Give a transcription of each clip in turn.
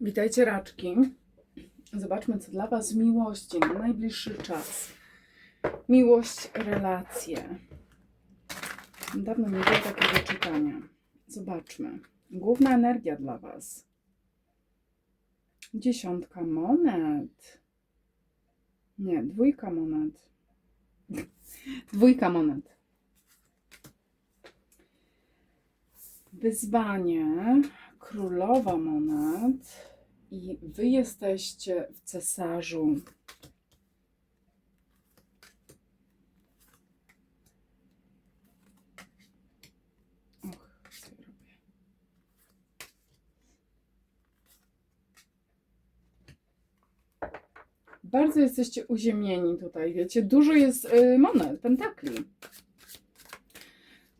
Witajcie raczki. Zobaczmy, co dla Was miłości na najbliższy czas. Miłość, relacje. Dawno nie było takiego czytania. Zobaczmy. Główna energia dla Was. Dziesiątka monet. Nie, dwójka monet. Dwójka monet. Wyzwanie. Królowa monet. I wy jesteście w cesarzu. Bardzo jesteście uziemieni tutaj, wiecie. Dużo jest y, monet, pentakli.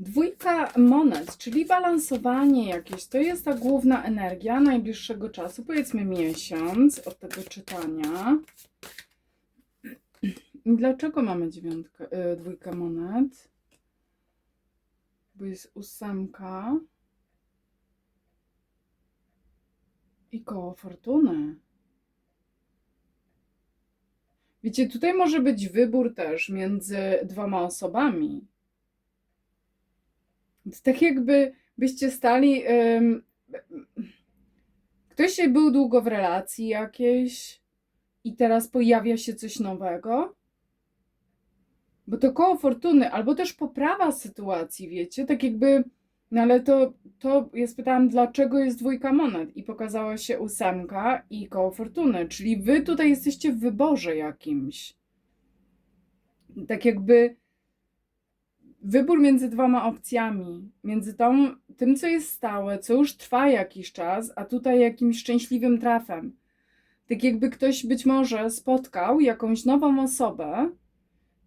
Dwójka monet, czyli balansowanie jakieś, to jest ta główna energia najbliższego czasu, powiedzmy miesiąc od tego czytania. Dlaczego mamy dziewiątkę, y, dwójkę monet? Bo jest ósemka i koło fortuny. Wiecie, tutaj może być wybór też między dwoma osobami. Tak jakby byście stali. ym, ktoś był długo w relacji jakiejś i teraz pojawia się coś nowego. Bo to koło fortuny, albo też poprawa sytuacji, wiecie? Tak jakby. No ale to, to ja spytałam, dlaczego jest dwójka monet i pokazała się ósemka i koło fortuny. Czyli wy tutaj jesteście w wyborze jakimś. Tak jakby wybór między dwoma opcjami, między tą, tym, co jest stałe, co już trwa jakiś czas, a tutaj jakimś szczęśliwym trafem. Tak jakby ktoś być może spotkał jakąś nową osobę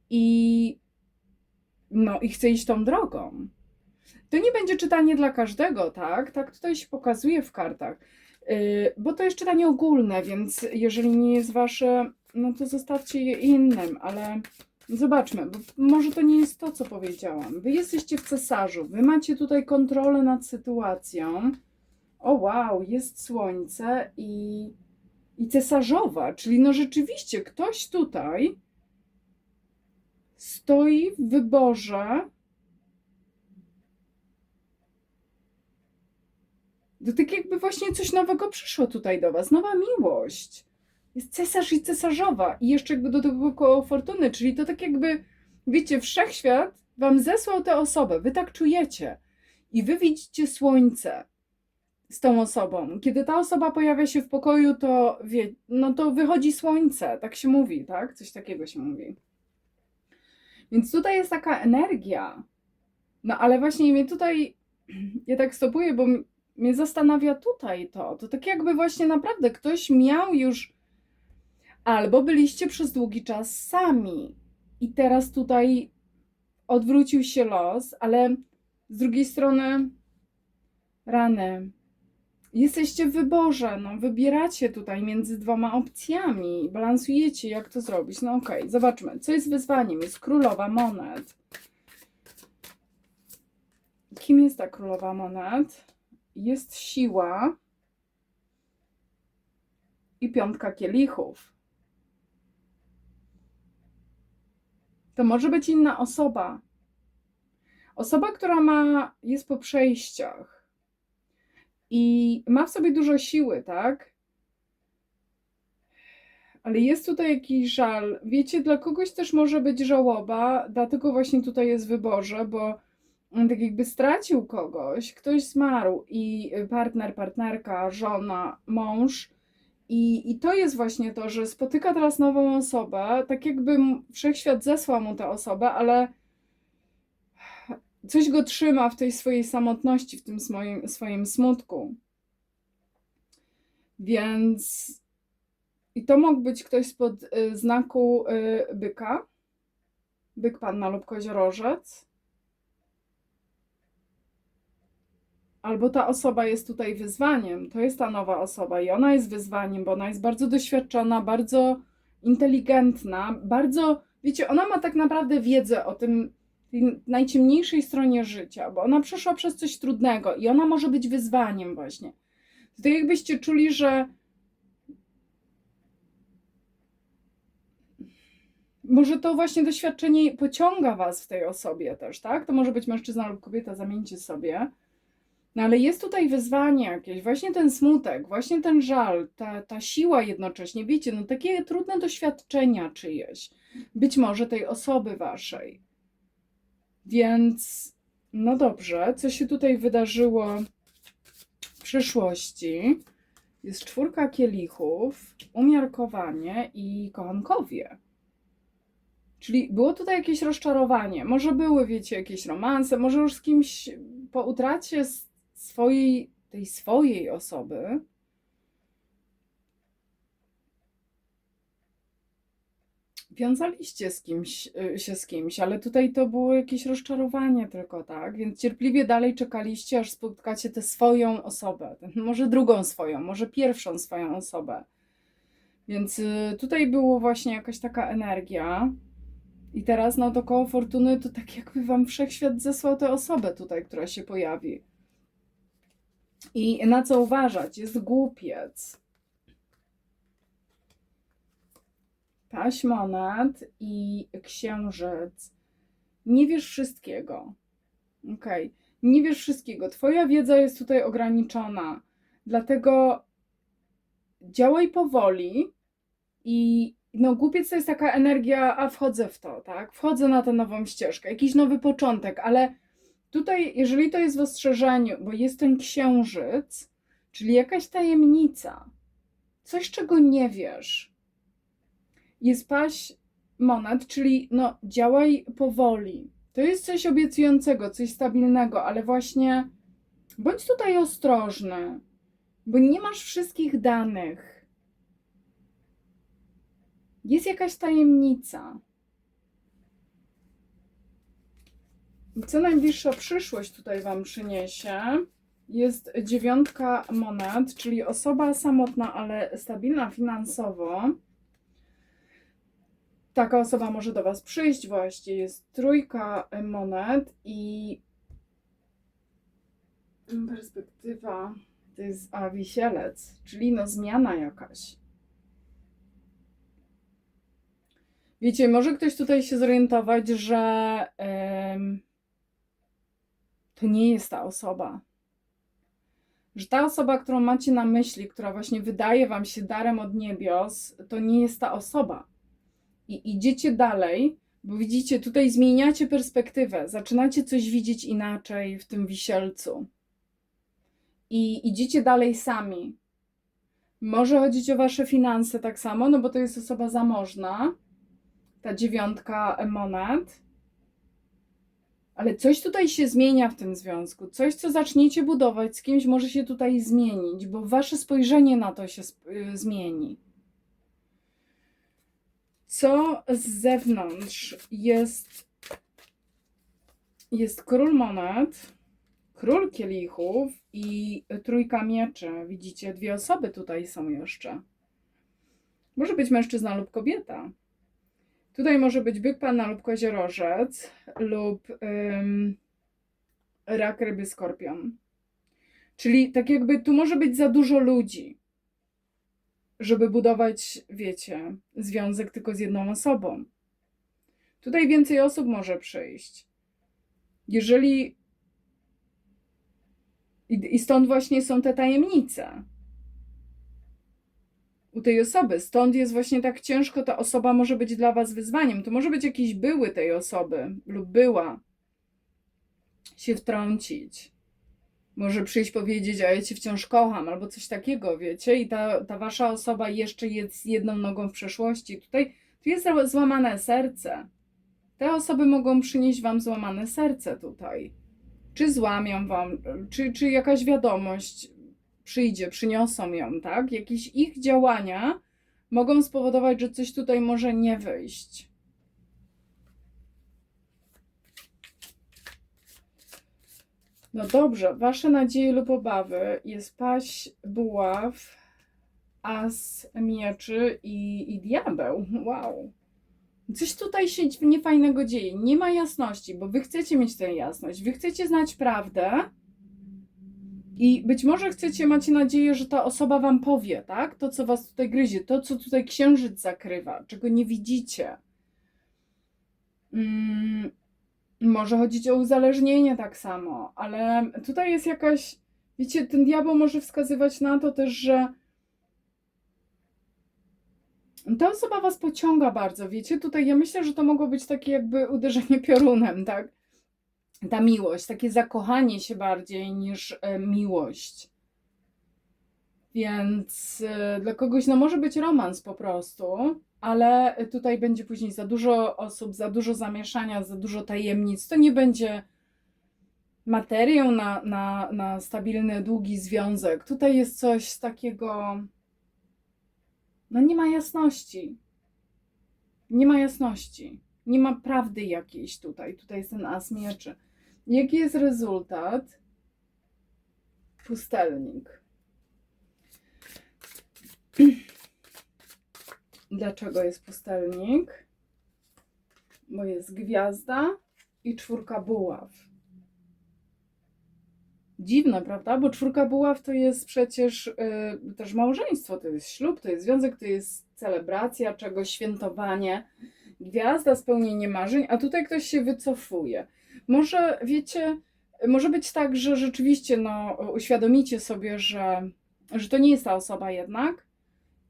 i no i chce iść tą drogą. To nie będzie czytanie dla każdego, tak? Tak tutaj się pokazuje w kartach. Yy, bo to jest czytanie ogólne, więc jeżeli nie jest wasze, no to zostawcie je innym, ale Zobaczmy, bo może to nie jest to, co powiedziałam. Wy jesteście w cesarzu, wy macie tutaj kontrolę nad sytuacją. O wow, jest słońce i, i cesarzowa, czyli no rzeczywiście ktoś tutaj stoi w wyborze. To tak jakby właśnie coś nowego przyszło tutaj do was, nowa miłość jest cesarz i cesarzowa i jeszcze jakby do tego koło fortuny, czyli to tak jakby, wiecie, wszechświat wam zesłał tę osobę, wy tak czujecie i wy widzicie słońce z tą osobą. Kiedy ta osoba pojawia się w pokoju, to wie, no to wychodzi słońce, tak się mówi, tak? Coś takiego się mówi. Więc tutaj jest taka energia. No ale właśnie mnie tutaj, ja tak stopuję, bo mnie zastanawia tutaj to. To tak jakby właśnie naprawdę ktoś miał już Albo byliście przez długi czas sami i teraz tutaj odwrócił się los, ale z drugiej strony rany. Jesteście w wyborze, no wybieracie tutaj między dwoma opcjami, balansujecie jak to zrobić. No okej, okay, zobaczmy, co jest wyzwaniem. Jest królowa monet. Kim jest ta królowa monet? Jest siła i piątka kielichów. To może być inna osoba. Osoba, która ma, jest po przejściach i ma w sobie dużo siły, tak? Ale jest tutaj jakiś żal. Wiecie, dla kogoś też może być żałoba, dlatego właśnie tutaj jest wyborze, bo on tak jakby stracił kogoś, ktoś zmarł i partner, partnerka, żona, mąż i, I to jest właśnie to, że spotyka teraz nową osobę, tak jakby wszechświat zesłał mu tę osobę, ale coś go trzyma w tej swojej samotności, w tym swoim, swoim smutku. Więc i to mógł być ktoś spod y, znaku y, byka, byk panna lub koziorożec. albo ta osoba jest tutaj wyzwaniem, to jest ta nowa osoba i ona jest wyzwaniem, bo ona jest bardzo doświadczona, bardzo inteligentna, bardzo, wiecie, ona ma tak naprawdę wiedzę o tym najciemniejszej stronie życia, bo ona przeszła przez coś trudnego i ona może być wyzwaniem właśnie. To tak jakbyście czuli, że może to właśnie doświadczenie pociąga was w tej osobie też, tak? To może być mężczyzna lub kobieta, zamieńcie sobie no ale jest tutaj wyzwanie jakieś, właśnie ten smutek, właśnie ten żal, ta, ta siła jednocześnie, wiecie, no takie trudne doświadczenia czyjeś, być może tej osoby waszej. Więc, no dobrze, co się tutaj wydarzyło w przyszłości? Jest czwórka kielichów, umiarkowanie i kochankowie. Czyli było tutaj jakieś rozczarowanie. Może były, wiecie, jakieś romanse, może już z kimś po utracie swojej, tej swojej osoby. Wiązaliście z kimś, y, się z kimś, ale tutaj to było jakieś rozczarowanie tylko, tak? Więc cierpliwie dalej czekaliście, aż spotkacie tę swoją osobę. Może drugą swoją, może pierwszą swoją osobę. Więc y, tutaj było właśnie jakaś taka energia. I teraz no to koło fortuny to tak jakby wam wszechświat zesłał tę osobę tutaj, która się pojawi. I na co uważać? Jest głupiec. Paź monet i księżyc. Nie wiesz wszystkiego. Okej. Nie wiesz wszystkiego. Twoja wiedza jest tutaj ograniczona. Dlatego działaj powoli i no głupiec to jest taka energia, a wchodzę w to, tak? Wchodzę na tę nową ścieżkę, jakiś nowy początek, ale tutaj, jeżeli to jest w ostrzeżeniu, bo jest ten księżyc, czyli jakaś tajemnica, coś, czego nie wiesz, jest paść monet, czyli no działaj powoli. To jest coś obiecującego, coś stabilnego, ale właśnie bądź tutaj ostrożny, bo nie masz wszystkich danych. Jest jakaś tajemnica. Co najbliższa przyszłość tutaj Wam przyniesie? Jest dziewiątka monet, czyli osoba samotna, ale stabilna finansowo. Taka osoba może do Was przyjść właśnie. Jest trójka monet i perspektywa to jest a wisielec, czyli no zmiana jakaś. Wiecie, może ktoś tutaj się zorientować, że em, to nie jest ta osoba. Że ta osoba, którą macie na myśli, która właśnie wydaje wam się darem od niebios, to nie jest ta osoba. I idziecie dalej, bo widzicie, tutaj zmieniacie perspektywę, zaczynacie coś widzieć inaczej w tym wisielcu. I idziecie dalej sami. Może chodzić o wasze finanse tak samo, no bo to jest osoba zamożna ta dziewiątka monet. Ale coś tutaj się zmienia w tym związku. Coś, co zaczniecie budować z kimś, może się tutaj zmienić, bo wasze spojrzenie na to się y, zmieni. Co z zewnątrz jest? Jest król monet, król kielichów i trójka mieczy. Widzicie, dwie osoby tutaj są jeszcze. Może być mężczyzna lub kobieta. Tutaj może być byk panna lub koziorożec lub ym, rak, ryby, skorpion. Czyli tak jakby tu może być za dużo ludzi, żeby budować, wiecie, związek tylko z jedną osobą. Tutaj więcej osób może przyjść. Jeżeli. I stąd właśnie są te tajemnice u tej osoby. Stąd jest właśnie tak ciężko, ta osoba może być dla was wyzwaniem. To może być jakiś były tej osoby lub była się wtrącić. Może przyjść powiedzieć, a ja cię wciąż kocham, albo coś takiego, wiecie? I ta, ta wasza osoba jeszcze jest jedną nogą w przeszłości. Tutaj tu jest złamane serce. Te osoby mogą przynieść wam złamane serce tutaj. Czy złamią wam, czy, czy jakaś wiadomość przyjdzie, przyniosą ją, tak? Jakieś ich działania mogą spowodować, że coś tutaj może nie wyjść. No dobrze, wasze nadzieje lub obawy jest paść buław, as mieczy i, i diabeł. Wow. Coś tutaj się niefajnego dzieje. Nie ma jasności, bo wy chcecie mieć tę jasność. Wy chcecie znać prawdę, i być może chcecie, macie nadzieję, że ta osoba wam powie, tak? To, co was tutaj gryzie, to, co tutaj księżyc zakrywa, czego nie widzicie. Mm, może chodzić o uzależnienie tak samo, ale tutaj jest jakaś, wiecie, ten diabeł może wskazywać na to też, że ta osoba was pociąga bardzo, wiecie, tutaj ja myślę, że to mogło być takie jakby uderzenie piorunem, tak? Ta miłość, takie zakochanie się bardziej niż e, miłość. Więc e, dla kogoś no może być romans po prostu, ale tutaj będzie później za dużo osób, za dużo zamieszania, za dużo tajemnic. To nie będzie materią na, na, na stabilny, długi związek. Tutaj jest coś takiego. No nie ma jasności. Nie ma jasności. Nie ma prawdy jakiejś tutaj. Tutaj jest ten as mieczy. Jaki jest rezultat? Pustelnik. Dlaczego jest pustelnik? Bo jest gwiazda i czwórka buław. Dziwne, prawda? Bo czwórka buław to jest przecież y, też małżeństwo, to jest ślub, to jest związek, to jest celebracja czegoś, świętowanie. Gwiazda, spełnienie marzeń, a tutaj ktoś się wycofuje. Może wiecie, może być tak, że rzeczywiście no, uświadomicie sobie, że, że to nie jest ta osoba jednak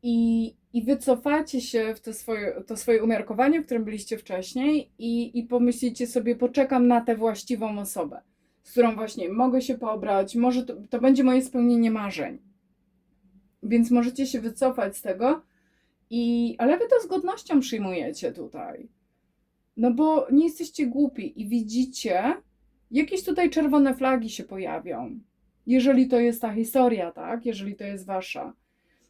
i, i wycofacie się w to swoje, to swoje umiarkowanie, w którym byliście wcześniej i, i pomyślicie sobie, poczekam na tę właściwą osobę, z którą właśnie mogę się pobrać, może to, to będzie moje spełnienie marzeń. Więc możecie się wycofać z tego, i, ale wy to z godnością przyjmujecie tutaj. No bo nie jesteście głupi i widzicie, jakieś tutaj czerwone flagi się pojawią. Jeżeli to jest ta historia, tak? Jeżeli to jest wasza.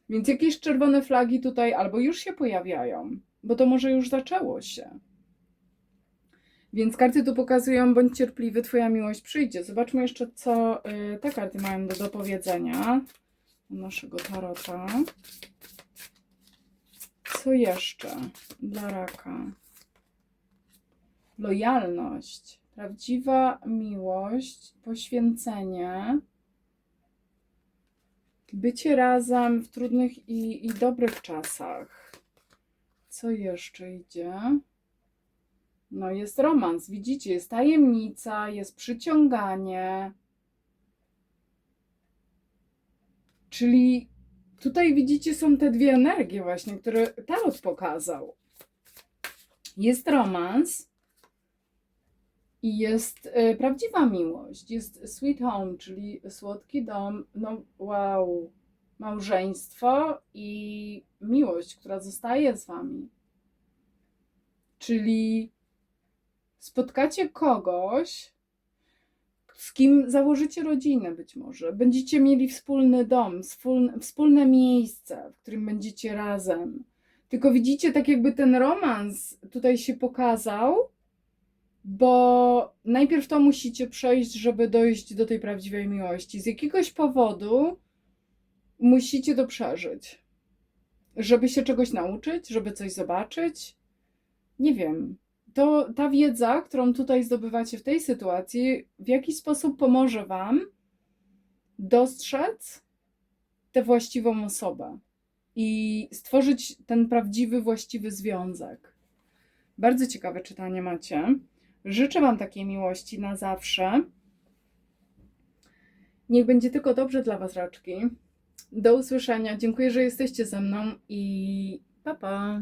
Więc jakieś czerwone flagi tutaj albo już się pojawiają, bo to może już zaczęło się. Więc karty tu pokazują, bądź cierpliwy, twoja miłość przyjdzie. Zobaczmy jeszcze, co y, te karty mają do dopowiedzenia naszego tarota. Co jeszcze dla raka? Lojalność, prawdziwa miłość, poświęcenie, bycie razem w trudnych i, i dobrych czasach. Co jeszcze idzie? No, jest romans, widzicie, jest tajemnica, jest przyciąganie. Czyli tutaj widzicie, są te dwie energie, właśnie, które Tarot pokazał. Jest romans i jest y, prawdziwa miłość. Jest sweet home, czyli słodki dom. No, wow, małżeństwo i miłość, która zostaje z wami. Czyli spotkacie kogoś, z kim założycie rodzinę być może. Będziecie mieli wspólny dom, wspólne, wspólne miejsce, w którym będziecie razem. Tylko widzicie, tak jakby ten romans tutaj się pokazał, bo najpierw to musicie przejść, żeby dojść do tej prawdziwej miłości. Z jakiegoś powodu musicie to przeżyć. Żeby się czegoś nauczyć, żeby coś zobaczyć. Nie wiem. To ta wiedza, którą tutaj zdobywacie w tej sytuacji, w jakiś sposób pomoże Wam dostrzec tę właściwą osobę i stworzyć ten prawdziwy, właściwy związek. Bardzo ciekawe czytanie macie. Życzę Wam takiej miłości na zawsze. Niech będzie tylko dobrze dla Was, raczki. Do usłyszenia. Dziękuję, że jesteście ze mną i pa pa.